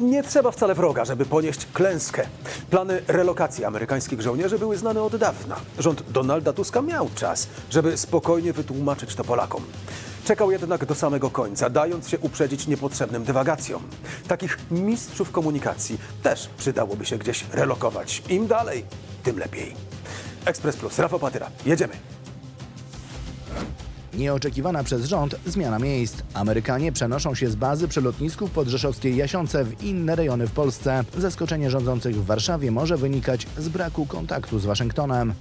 Nie trzeba wcale wroga, żeby ponieść klęskę. Plany relokacji amerykańskich żołnierzy były znane od dawna. Rząd Donalda Tuska miał czas, żeby spokojnie wytłumaczyć to Polakom. Czekał jednak do samego końca, dając się uprzedzić niepotrzebnym dywagacjom. Takich mistrzów komunikacji też przydałoby się gdzieś relokować. Im dalej, tym lepiej. Ekspres Plus, Rafał Patyra, jedziemy. Nieoczekiwana przez rząd zmiana miejsc. Amerykanie przenoszą się z bazy przy lotnisku w podrzeszowskiej Jasionce w inne rejony w Polsce. Zaskoczenie rządzących w Warszawie może wynikać z braku kontaktu z Waszyngtonem.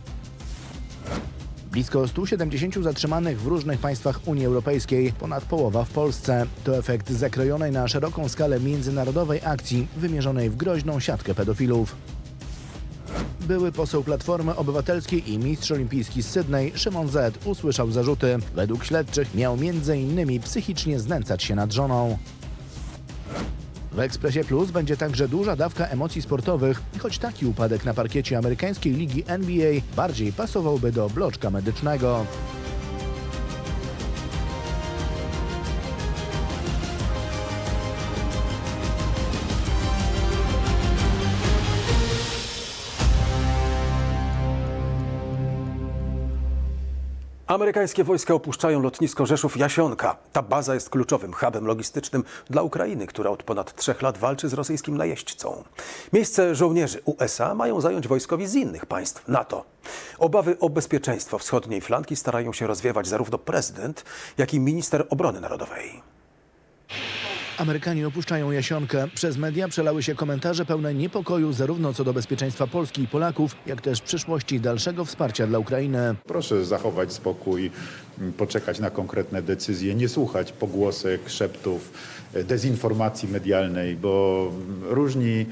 Blisko 170 zatrzymanych w różnych państwach Unii Europejskiej, ponad połowa w Polsce. To efekt zakrojonej na szeroką skalę międzynarodowej akcji wymierzonej w groźną siatkę pedofilów. Były poseł Platformy Obywatelskiej i mistrz olimpijski z Sydney Szymon Z. usłyszał zarzuty. Według śledczych miał m.in. psychicznie znęcać się nad żoną. W Ekspresie Plus będzie także duża dawka emocji sportowych, choć taki upadek na parkiecie amerykańskiej ligi NBA bardziej pasowałby do bloczka medycznego. Amerykańskie wojska opuszczają lotnisko Rzeszów-Jasionka. Ta baza jest kluczowym hubem logistycznym dla Ukrainy, która od ponad trzech lat walczy z rosyjskim najeźdźcą. Miejsce żołnierzy USA mają zająć wojskowi z innych państw NATO. Obawy o bezpieczeństwo wschodniej flanki starają się rozwiewać zarówno prezydent, jak i minister obrony narodowej. Amerykanie opuszczają Jasionkę. Przez media przelały się komentarze pełne niepokoju zarówno co do bezpieczeństwa Polski i Polaków, jak też przyszłości dalszego wsparcia dla Ukrainy. Proszę zachować spokój, poczekać na konkretne decyzje, nie słuchać pogłosek, szeptów, dezinformacji medialnej, bo różni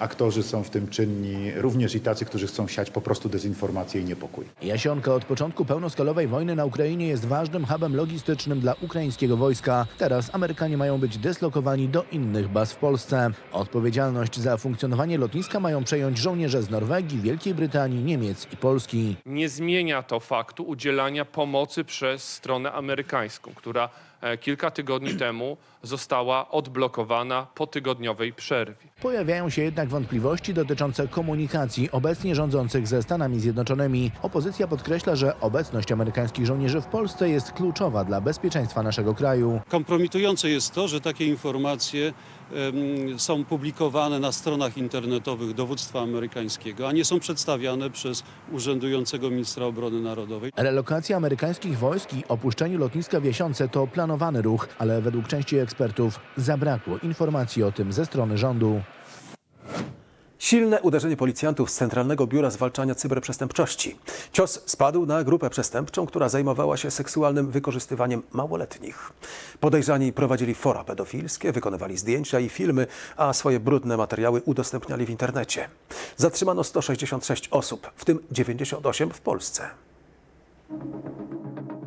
aktorzy są w tym czynni, również i tacy, którzy chcą siać po prostu dezinformację i niepokój. Jasionka od początku pełnoskalowej wojny na Ukrainie jest ważnym hubem logistycznym dla ukraińskiego wojska. Teraz Amerykanie mają być deslokowani do innych baz w Polsce. Odpowiedzialność za funkcjonowanie lotniska mają przejąć żołnierze z Norwegii, Wielkiej Brytanii, Niemiec i Polski. nie zmienia to faktu udzielania pomocy przez stronę amerykańską, która e, kilka tygodni temu została odblokowana po tygodniowej przerwie. Pojawiają się jednak wątpliwości dotyczące komunikacji obecnie rządzących ze Stanami Zjednoczonymi. Opozycja podkreśla, że obecność amerykańskich żołnierzy w Polsce jest kluczowa dla bezpieczeństwa naszego kraju. Kompromitujące jest to, że takie informacje są publikowane na stronach internetowych dowództwa amerykańskiego, a nie są przedstawiane przez urzędującego ministra obrony narodowej. Relokacja amerykańskich wojsk i opuszczenie lotniska w Jasiące to planowany ruch, ale według części ekspertów zabrakło informacji o tym ze strony rządu. Silne uderzenie policjantów z Centralnego Biura Zwalczania Cyberprzestępczości. Cios spadł na grupę przestępczą, która zajmowała się seksualnym wykorzystywaniem małoletnich. Podejrzani prowadzili fora pedofilskie, wykonywali zdjęcia i filmy, a swoje brudne materiały udostępniali w internecie. Zatrzymano 166 osób, w tym 98 w Polsce.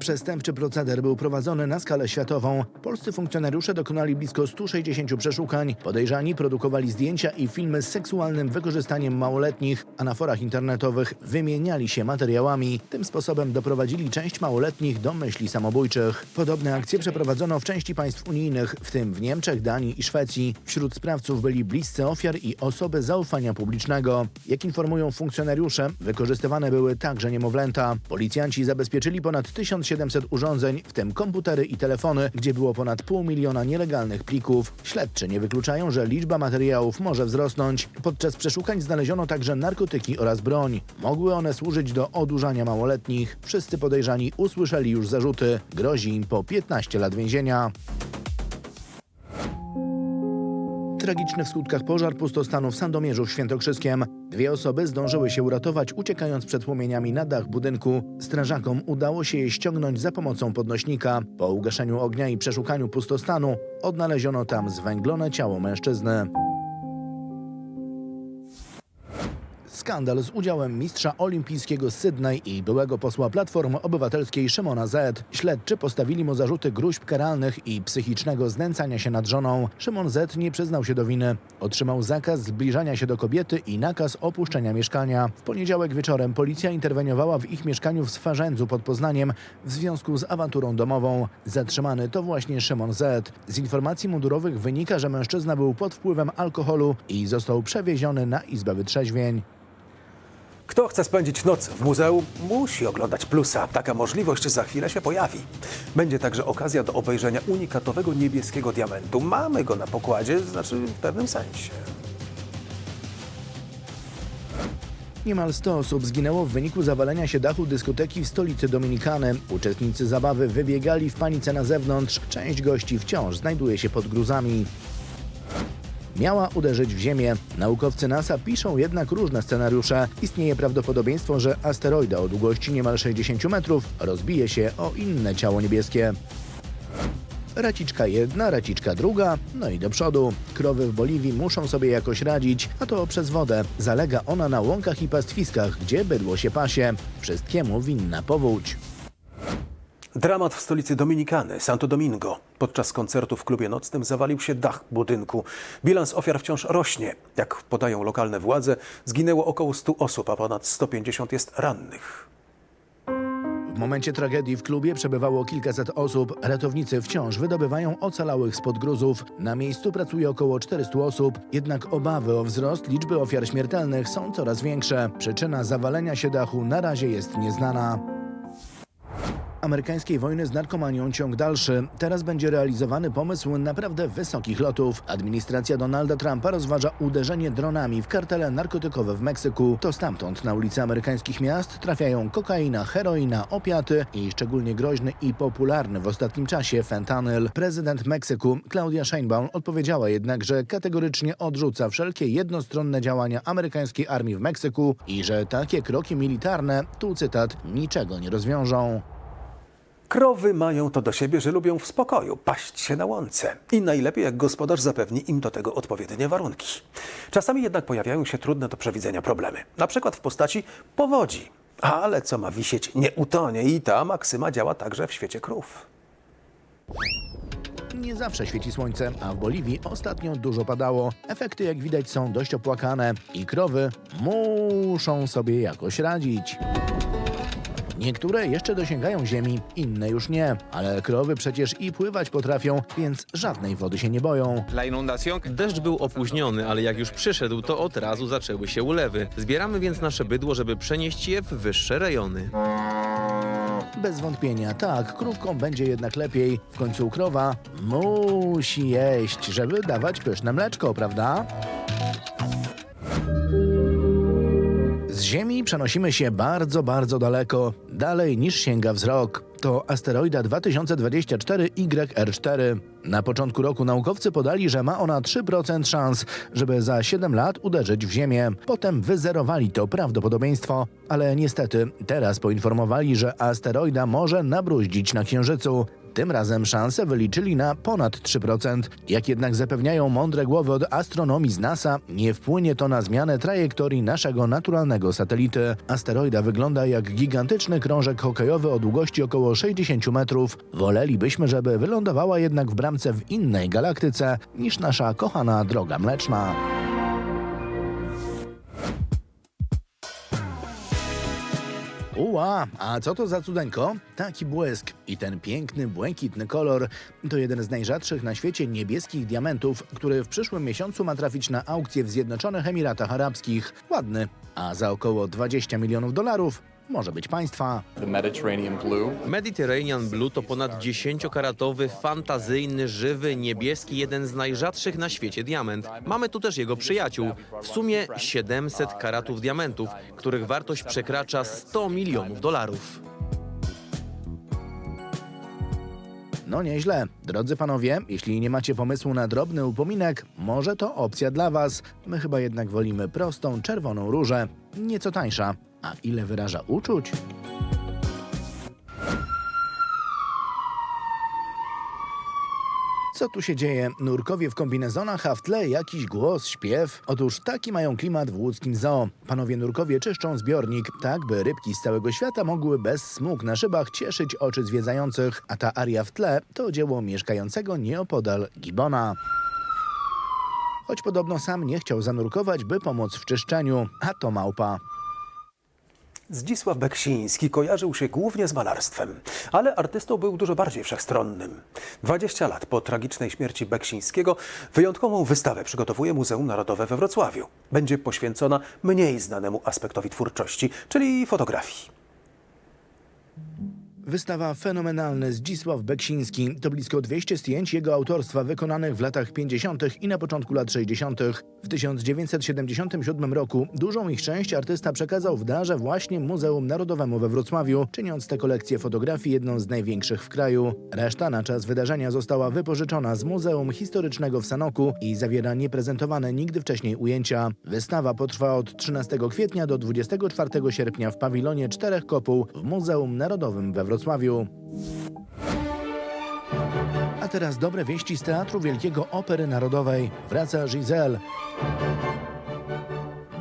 Przestępczy proceder był prowadzony na skalę światową. Polscy funkcjonariusze dokonali blisko 160 przeszukań. Podejrzani produkowali zdjęcia i filmy z seksualnym wykorzystaniem małoletnich, a na forach internetowych wymieniali się materiałami. Tym sposobem doprowadzili część małoletnich do myśli samobójczych. Podobne akcje przeprowadzono w części państw unijnych, w tym w Niemczech, Danii i Szwecji. Wśród sprawców byli bliscy ofiar i osoby zaufania publicznego. Jak informują funkcjonariusze, wykorzystywane były także niemowlęta. Policjanci zabezpieczyli ponad 1700 urządzeń, w tym komputery i telefony, gdzie było ponad pół miliona nielegalnych plików. Śledczy nie wykluczają, że liczba materiałów może wzrosnąć. Podczas przeszukań znaleziono także narkotyki oraz broń. Mogły one służyć do odurzania małoletnich. Wszyscy podejrzani usłyszeli już zarzuty. Grozi im po 15 lat więzienia. Tragiczny w skutkach pożar pustostanu w Sandomierzu w Świętokrzyskiem. Dwie osoby zdążyły się uratować, uciekając przed płomieniami na dach budynku. Strażakom udało się je ściągnąć za pomocą podnośnika. Po ugaszeniu ognia i przeszukaniu pustostanu odnaleziono tam zwęglone ciało mężczyzny. Skandal z udziałem mistrza olimpijskiego z Sydney i byłego posła Platformy Obywatelskiej Szymona Z. Śledczy postawili mu zarzuty gruźb karalnych i psychicznego znęcania się nad żoną. Szymon Z nie przyznał się do winy. Otrzymał zakaz zbliżania się do kobiety i nakaz opuszczenia mieszkania. W poniedziałek wieczorem policja interweniowała w ich mieszkaniu w Swarzędzu pod Poznaniem w związku z awanturą domową. Zatrzymany to właśnie Szymon Z. Z informacji mundurowych wynika, że mężczyzna był pod wpływem alkoholu i został przewieziony na izbę wytrzeźwień. Kto chce spędzić noc w muzeum, musi oglądać plusa. Taka możliwość za chwilę się pojawi. Będzie także okazja do obejrzenia unikatowego niebieskiego diamentu. Mamy go na pokładzie, znaczy w pewnym sensie. Niemal 100 osób zginęło w wyniku zawalenia się dachu dyskoteki w stolicy Dominikany. Uczestnicy zabawy wybiegali w panice na zewnątrz. Część gości wciąż znajduje się pod gruzami. Miała uderzyć w Ziemię. Naukowcy NASA piszą jednak różne scenariusze. Istnieje prawdopodobieństwo, że asteroida o długości niemal 60 metrów rozbije się o inne ciało niebieskie. Raciczka jedna, raciczka druga, no i do przodu. Krowy w Boliwii muszą sobie jakoś radzić, a to przez wodę. Zalega ona na łąkach i pastwiskach, gdzie bydło się pasie. Wszystkiemu winna powódź. Dramat w stolicy Dominikany, Santo Domingo. Podczas koncertu w klubie nocnym zawalił się dach budynku. Bilans ofiar wciąż rośnie. Jak podają lokalne władze, zginęło około 100 osób, a ponad 150 jest rannych. W momencie tragedii w klubie przebywało kilkaset osób. Ratownicy wciąż wydobywają ocalałych spod gruzów. Na miejscu pracuje około 400 osób, jednak obawy o wzrost liczby ofiar śmiertelnych są coraz większe. Przyczyna zawalenia się dachu na razie jest nieznana. Amerykańskiej wojny z narkomanią ciąg dalszy. Teraz będzie realizowany pomysł naprawdę wysokich lotów. Administracja Donalda Trumpa rozważa uderzenie dronami w kartele narkotykowe w Meksyku. To stamtąd na ulice amerykańskich miast trafiają kokaina, heroina, opiaty i szczególnie groźny i popularny w ostatnim czasie fentanyl. Prezydent Meksyku Claudia Sheinbaum odpowiedziała jednak, że kategorycznie odrzuca wszelkie jednostronne działania amerykańskiej armii w Meksyku i że takie kroki militarne, tu cytat, niczego nie rozwiążą. Krowy mają to do siebie, że lubią w spokoju paść się na łące. I najlepiej, jak gospodarz zapewni im do tego odpowiednie warunki. Czasami jednak pojawiają się trudne do przewidzenia problemy. Na przykład w postaci powodzi. Ale co ma wisieć, nie utonie. I ta maksyma działa także w świecie krów. Nie zawsze świeci słońce, a w Boliwii ostatnio dużo padało. Efekty, jak widać, są dość opłakane i krowy muszą sobie jakoś radzić. Niektóre jeszcze dosięgają ziemi, inne już nie, ale krowy przecież i pływać potrafią, więc żadnej wody się nie boją. La inundación Deszcz był opóźniony, ale jak już przyszedł, to od razu zaczęły się ulewy. Zbieramy więc nasze bydło, żeby przenieść je w wyższe rejony. Bez wątpienia, tak, krówkom będzie jednak lepiej. W końcu krowa musi jeść, żeby dawać pyszne mleczko, prawda? Z Ziemi przenosimy się bardzo, bardzo daleko, dalej niż sięga wzrok. To asteroida 2024 YR4. Na początku roku naukowcy podali, że ma ona 3% szans, żeby za 7 lat uderzyć w Ziemię. Potem wyzerowali to prawdopodobieństwo, ale niestety teraz poinformowali, że asteroida może nabruździć na Księżycu. Tym razem szanse wyliczyli na ponad 3%. Jak jednak zapewniają mądre głowy od astronomii z NASA, nie wpłynie to na zmianę trajektorii naszego naturalnego satelity. Asteroida wygląda jak gigantyczny krążek hokejowy o długości około 60 metrów. Wolelibyśmy, żeby wylądowała jednak w bramce w innej galaktyce niż nasza kochana droga mleczna. Uła, a co to za cudeńko? Taki błysk i ten piękny, błękitny kolor to jeden z najrzadszych na świecie niebieskich diamentów, który w przyszłym miesiącu ma trafić na aukcję w Zjednoczonych Emiratach Arabskich. Ładny, a za około 20 milionów dolarów może być państwa. The Mediterranean Blue. Mediterranean Blue to ponad 10-karatowy, fantazyjny, żywy, niebieski, jeden z najrzadszych na świecie diament. Mamy tu też jego przyjaciół. W sumie 700 karatów diamentów, których wartość przekracza 100 milionów dolarów. No nieźle. Drodzy panowie, jeśli nie macie pomysłu na drobny upominek, może to opcja dla was. My chyba jednak wolimy prostą, czerwoną różę. Nieco tańsza. A ile wyraża uczuć? Co tu się dzieje? Nurkowie w kombinezonach, a w tle jakiś głos, śpiew? Otóż taki mają klimat w łódzkim zoo. Panowie nurkowie czyszczą zbiornik, tak by rybki z całego świata mogły bez smug na szybach cieszyć oczy zwiedzających. A ta aria w tle to dzieło mieszkającego nieopodal Gibona. Choć podobno sam nie chciał zanurkować, by pomóc w czyszczeniu, a to małpa. Zdzisław Beksiński kojarzył się głównie z malarstwem, ale artystą był dużo bardziej wszechstronnym. 20 lat po tragicznej śmierci Beksińskiego wyjątkową wystawę przygotowuje Muzeum Narodowe we Wrocławiu. Będzie poświęcona mniej znanemu aspektowi twórczości, czyli fotografii. Wystawa Fenomenalny Zdzisław Beksiński to blisko 200 zdjęć jego autorstwa wykonanych w latach 50. i na początku lat 60. W 1977 roku dużą ich część artysta przekazał w darze właśnie Muzeum Narodowemu we Wrocławiu, czyniąc tę kolekcję fotografii jedną z największych w kraju. Reszta na czas wydarzenia została wypożyczona z Muzeum Historycznego w Sanoku i zawiera nieprezentowane nigdy wcześniej ujęcia. Wystawa potrwa od 13 kwietnia do 24 sierpnia w pawilonie Czterech Kopuł w Muzeum Narodowym we Wrocławiu. A teraz dobre wieści z Teatru Wielkiego Opery Narodowej. Wraca Giselle.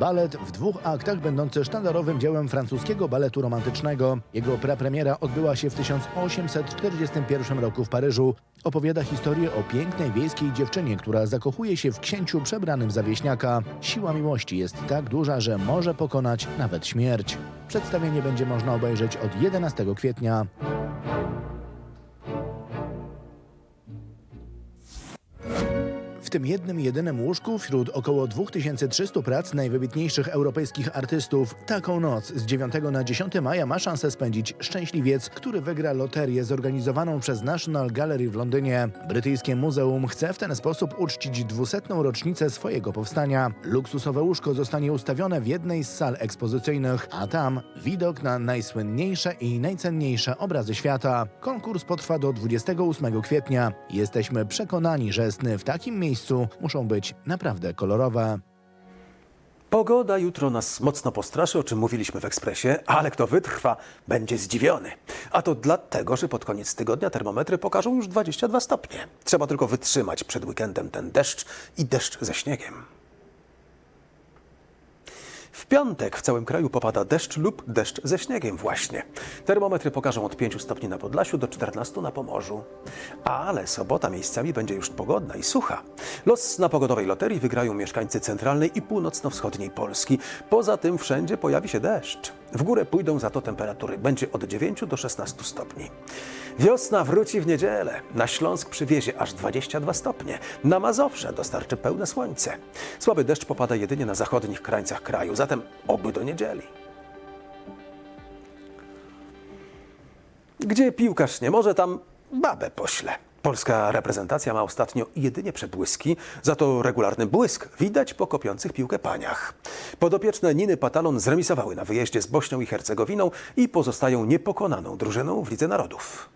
Balet w dwóch aktach będący sztandarowym dziełem francuskiego baletu romantycznego. Jego prapremiera odbyła się w 1841 roku w Paryżu. Opowiada historię o pięknej wiejskiej dziewczynie, która zakochuje się w księciu przebranym za wieśniaka. Siła miłości jest tak duża, że może pokonać nawet śmierć. Przedstawienie będzie można obejrzeć od 11 kwietnia. Tym jednym, jedynym łóżku wśród około 2300 prac najwybitniejszych europejskich artystów taką noc z 9 na 10 maja ma szansę spędzić szczęśliwiec, który wygra loterię zorganizowaną przez National Gallery w Londynie. Brytyjskie muzeum chce w ten sposób uczcić 200. rocznicę swojego powstania. Luksusowe łóżko zostanie ustawione w jednej z sal ekspozycyjnych, a tam widok na najsłynniejsze i najcenniejsze obrazy świata. Konkurs potrwa do 28 kwietnia. Jesteśmy przekonani, że sny w takim miejscu muszą być naprawdę kolorowe. Pogoda jutro nas mocno postraszy, o czym mówiliśmy w ekspresie, ale kto wytrwa, będzie zdziwiony. A to dlatego, że pod koniec tygodnia termometry pokażą już 22 stopnie. Trzeba tylko wytrzymać przed weekendem ten deszcz i deszcz ze śniegiem. Piątek w całym kraju popada deszcz lub deszcz ze śniegiem właśnie. Termometry pokażą od 5 stopni na Podlasiu do 14 na Pomorzu. Ale sobota miejscami będzie już pogodna i sucha. Los na pogodowej loterii wygrają mieszkańcy centralnej i północno-wschodniej Polski. Poza tym wszędzie pojawi się deszcz. W górę pójdą za to temperatury. Będzie od 9 do 16 stopni. Wiosna wróci w niedzielę. Na Śląsk przywiezie aż 22 stopnie. Na Mazowsze dostarczy pełne słońce. Słaby deszcz popada jedynie na zachodnich krańcach kraju, zatem oby do niedzieli. Gdzie piłkarz nie może, tam babę pośle. Polska reprezentacja ma ostatnio jedynie przebłyski, za to regularny błysk widać po kopiących piłkę paniach. Podopieczne Niny Patalon zremisowały na wyjeździe z Bośnią i Hercegowiną i pozostają niepokonaną drużyną w Lidze Narodów.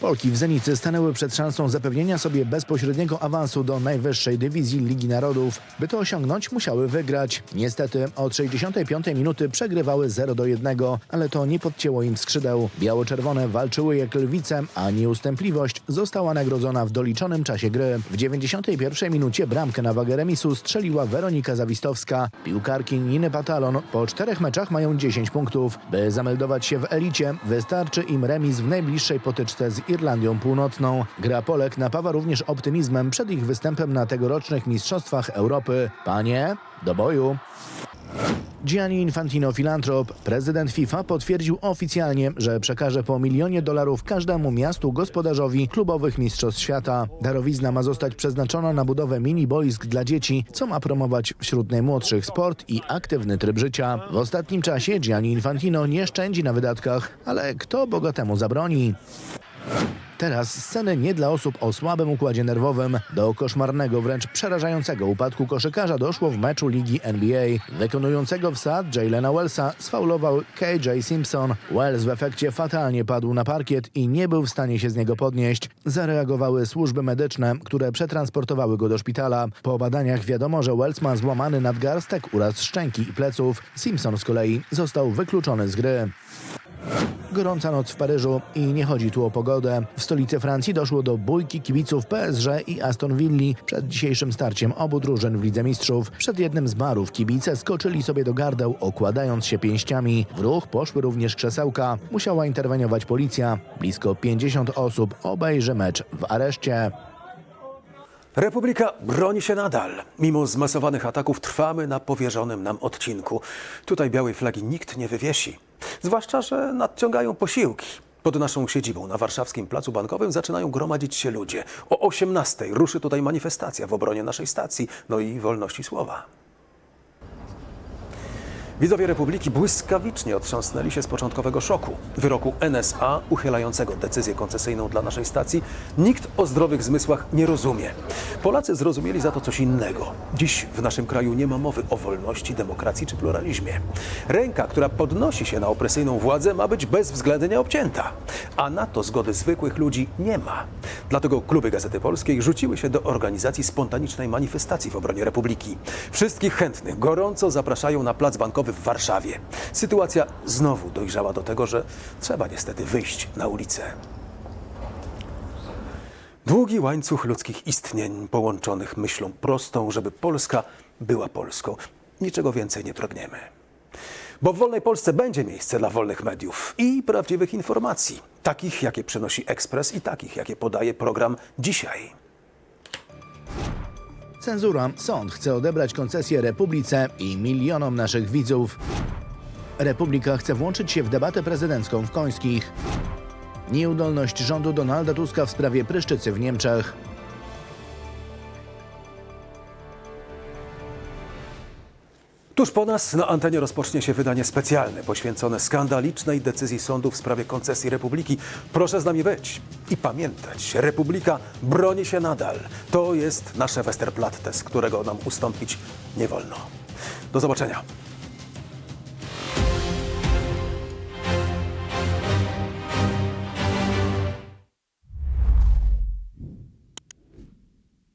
Polki w Zenicy stanęły przed szansą zapewnienia sobie bezpośredniego awansu do najwyższej dywizji Ligi Narodów. By to osiągnąć, musiały wygrać. Niestety od 65 minuty przegrywały 0 do 1, ale to nie podcięło im skrzydeł. Biało-czerwone walczyły jak lwice, a nieustępliwość została nagrodzona w doliczonym czasie gry. W 91 minucie bramkę na wagę remisu strzeliła Weronika Zawistowska. Piłkarki Niny Patalon po czterech meczach mają 10 punktów. By zameldować się w elicie, wystarczy im remis w najbliższej potyczce z Irlandią Północną. Gra Polek napawa również optymizmem przed ich występem na tegorocznych Mistrzostwach Europy. Panie, do boju! Gianni Infantino Filantrop, prezydent FIFA, potwierdził oficjalnie, że przekaże po milionie dolarów każdemu miastu gospodarzowi klubowych mistrzostw świata. Darowizna ma zostać przeznaczona na budowę mini boisk dla dzieci, co ma promować wśród najmłodszych sport i aktywny tryb życia. W ostatnim czasie Gianni Infantino nie szczędzi na wydatkach, ale kto bogatemu zabroni? Teraz sceny nie dla osób o słabym układzie nerwowym. Do koszmarnego, wręcz przerażającego upadku koszykarza doszło w meczu ligi NBA. Wykonującego wsad Jalena Wellsa sfaulował KJ Simpson. Wells w efekcie fatalnie padł na parkiet i nie był w stanie się z niego podnieść. Zareagowały służby medyczne, które przetransportowały go do szpitala. Po badaniach wiadomo, że Wells ma złamany nadgarstek, uraz szczęki i pleców. Simpson z kolei został wykluczony z gry. Gorąca noc w Paryżu i nie chodzi tu o pogodę. W stolicy Francji doszło do bójki kibiców PSG i Aston Villa przed dzisiejszym starciem obu drużyn w Lidze Mistrzów. Przed jednym z barów kibice skoczyli sobie do gardeł, okładając się pięściami. W ruch poszły również krzesełka. Musiała interweniować policja. Blisko 50 osób obejrzy mecz w areszcie. Republika broni się nadal. Mimo zmasowanych ataków trwamy na powierzonym nam odcinku. Tutaj białej flagi nikt nie wywiesi. Zwłaszcza, że nadciągają posiłki. Pod naszą siedzibą na warszawskim Placu Bankowym zaczynają gromadzić się ludzie. O 18 ruszy tutaj manifestacja w obronie naszej stacji, no i wolności słowa. Widzowie Republiki błyskawicznie otrząsnęli się z początkowego szoku. Wyroku NSA uchylającego decyzję koncesyjną dla naszej stacji nikt o zdrowych zmysłach nie rozumie. Polacy zrozumieli za to coś innego. Dziś w naszym kraju nie ma mowy o wolności, demokracji czy pluralizmie. Ręka, która podnosi się na opresyjną władzę, ma być bezwzględnie obcięta. A na to zgody zwykłych ludzi nie ma. Dlatego kluby Gazety Polskiej rzuciły się do organizacji spontanicznej manifestacji w obronie Republiki. Wszystkich chętnych gorąco zapraszają na plac bankowy w Warszawie. Sytuacja znowu dojrzała do tego, że trzeba niestety wyjść na ulicę. Długi łańcuch ludzkich istnień połączonych myślą prostą, żeby Polska była Polską. Niczego więcej nie pragniemy. Bo w wolnej Polsce będzie miejsce dla wolnych mediów i prawdziwych informacji, takich jakie przynosi Ekspres i takich jakie podaje program dzisiaj. Cenzura. Sąd chce odebrać koncesję Republice i milionom naszych widzów. Republika chce włączyć się w debatę prezydencką w Końskich. Nieudolność rządu Donalda Tuska w sprawie pryszczycy w Niemczech. Tuż po nas na antenie rozpocznie się wydanie specjalne poświęcone skandalicznej decyzji sądu w sprawie koncesji Republiki. Proszę z nami być i pamiętać, Republika broni się nadal. To jest nasze Westerplatte, z którego nam ustąpić nie wolno. Do zobaczenia.